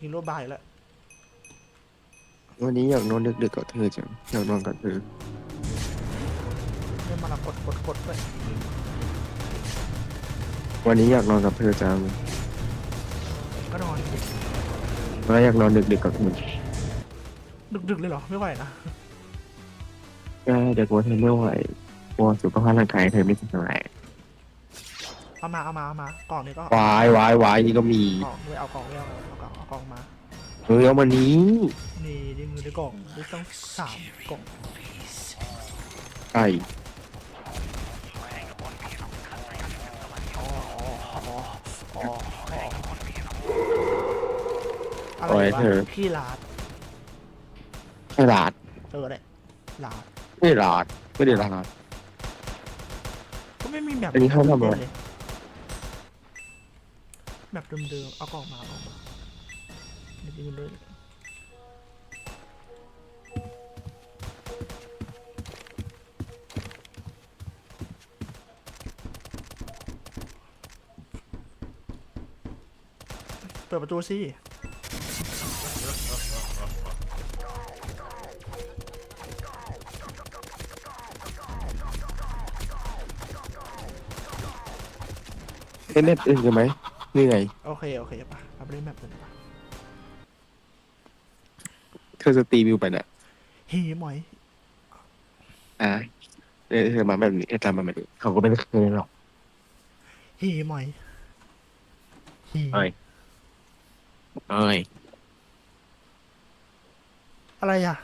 ฮีโร่บายแล้ววันนี้อยากนอนดึกๆกับเธอจังอยากนอนกับเธอเนี่ยมันอะกดกดกดไปวันนี้อยากนอนกับเธอจังก็นอนดิแล้วอยากนอนดึกๆกับเธอดึกๆเลยเหรอ ไม่ไหวนะก็เดี๋ยวกลัวเธอไม่ไหวกลัวสุขภาพร่างกายเธอไม่สบาย เอามาเอามาเอามากล่องนี้ก็วายวายวายนี่ก็มีกล่องด้วยเอากล่องด้วยเอาเอากล่องเอากล่องมาเฮ้ยเอามานี้นี่ได้เงินได้กล่องได้ต้องสามกล่องไก่อ๋ออ๋ออ๋ออ๋ออะปล่ไรอยวะเธอพี่ลาดไม่ลาดเออเลยลาดไม่ลาดไม่ได้ลาดก็ไม่มีแบบอันนี้เขาทำอะไรเลย แบบเดิมๆ เอากล่องมาเอกมาเดี๋ยวไปดูเลยเปิดประตูสิเล่นเน็ตอื่นกันไหม นี่ไงโอเค โอเคปะเอาไปเล่นแบบอื่นปะเธอจะตีวิวไปน่ะเฮ้หมอยอะเออเธอมาแบบนี้เธอตามมาแบบนี้เขาก็ไม่ได้เคยหรอกเฮ้หมอยเฮ้เอ้ยเอ้ยอะไรอะ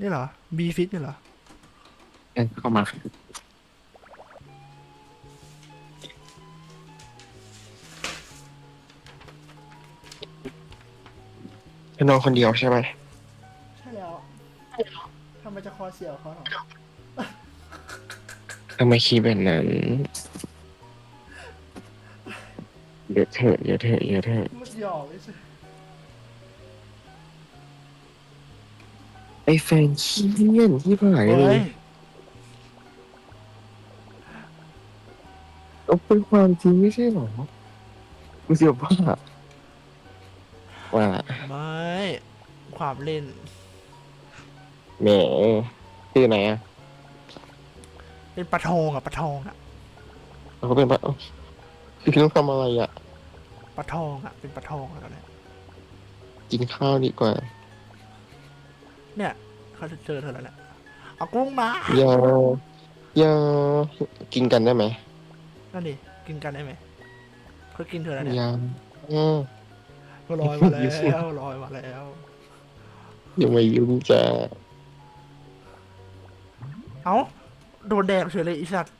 นี่เหรอบีฟิตนี่เหรอ เอ้ยเข้ามา เธอนอนคนเดียวใช่ไหมใช่แล้วทำไมจะคอเสียวเขาหรอทำไมคิดแบบนั้นเดี๋ยวเถอะเดี๋ยวเถอะเดี๋ยวเถอะมันหยอกเลยสิไอ้แฟนขี้เลี่ยนที่ผ่านเลเฮ้ยยเอาเป็นความจริงไม่ใช่หรอกูเสียบ้าว่าไม่ ความเล่น แหมชื่อไหนอะเป็นปลาทองอะปลาทองอะเขาเป็นปะเอ้าคือพี่ต้องทำอะไรอะ ปลาทองอะเป็นปลาทองอะตอนเนี้ยกินข้าวดีกว่าเนี่ยเขาจะเจอเธอแล้วแหละเอากุ้งมาอย่าอย่ากินกันได้ไหมนั่นดิกินกันได้ไหมเขากินเธอแล้วเนี่ยอย่าอืม ก็ลอยมาแล้วลอยมาแล้ว อย่ามายุ่งจ้าเอ้าโดนแดกเฉยเลยอีสัตว์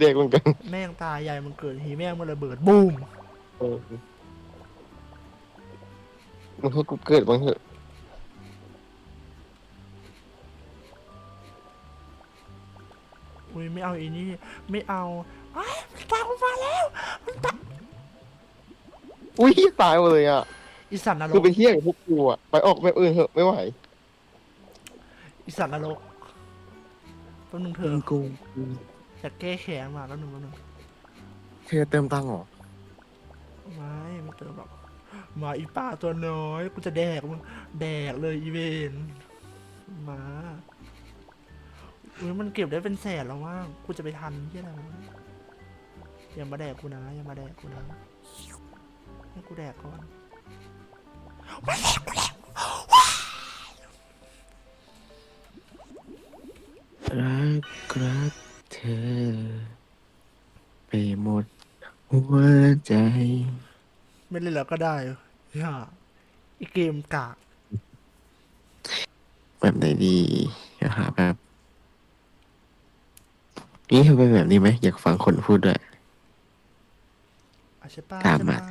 เด็กๆเหมือนกันแม่งตายใหญ่มันเกิดฮีแม่งมันระเบิดบูมเออมันให้กูเกิดบ้างเถอะอุ้ยไม่เอาอีนี่ไม่เอาอ้ายมันตามมาแล้วมันตามอุ้ยตายหมดเลยอะ อีสัตว์นรคือกเป็นเที่ยกับพวกกูอะไปออกแบบอื่นเถอะไม่ไหวอีสัตว์นรกแป๊บนึงเธอกูจะแก้แค้นมาแป๊บนึงแป๊บนึงเธอเติมตังค์เหรอ ไม่ไม่เติมหรอกมาอีป้าตัวน้อยกูจะแดกมึงแดกเลยอีเวนมาอุ้ยมันเก็บได้เป็นแสนแล้วว่ากูจะไปทันที่อะไรวะอย่ามาแดกกูนะอย่ามาแดกกูนะให้กูแดกก่อน มาแดกกูแล้วรักรักเธอ ไปหมดหัวใจ ไม่เล่นแล้วก็ได้อย่าอีเกมกากแบบไหนดีเดี๋ยวหาแบบนี่เธอเป็นแบบนี้ไหมอยากฟังคนพูดด้วยอะใช่ป้าตามใช่มา ป้า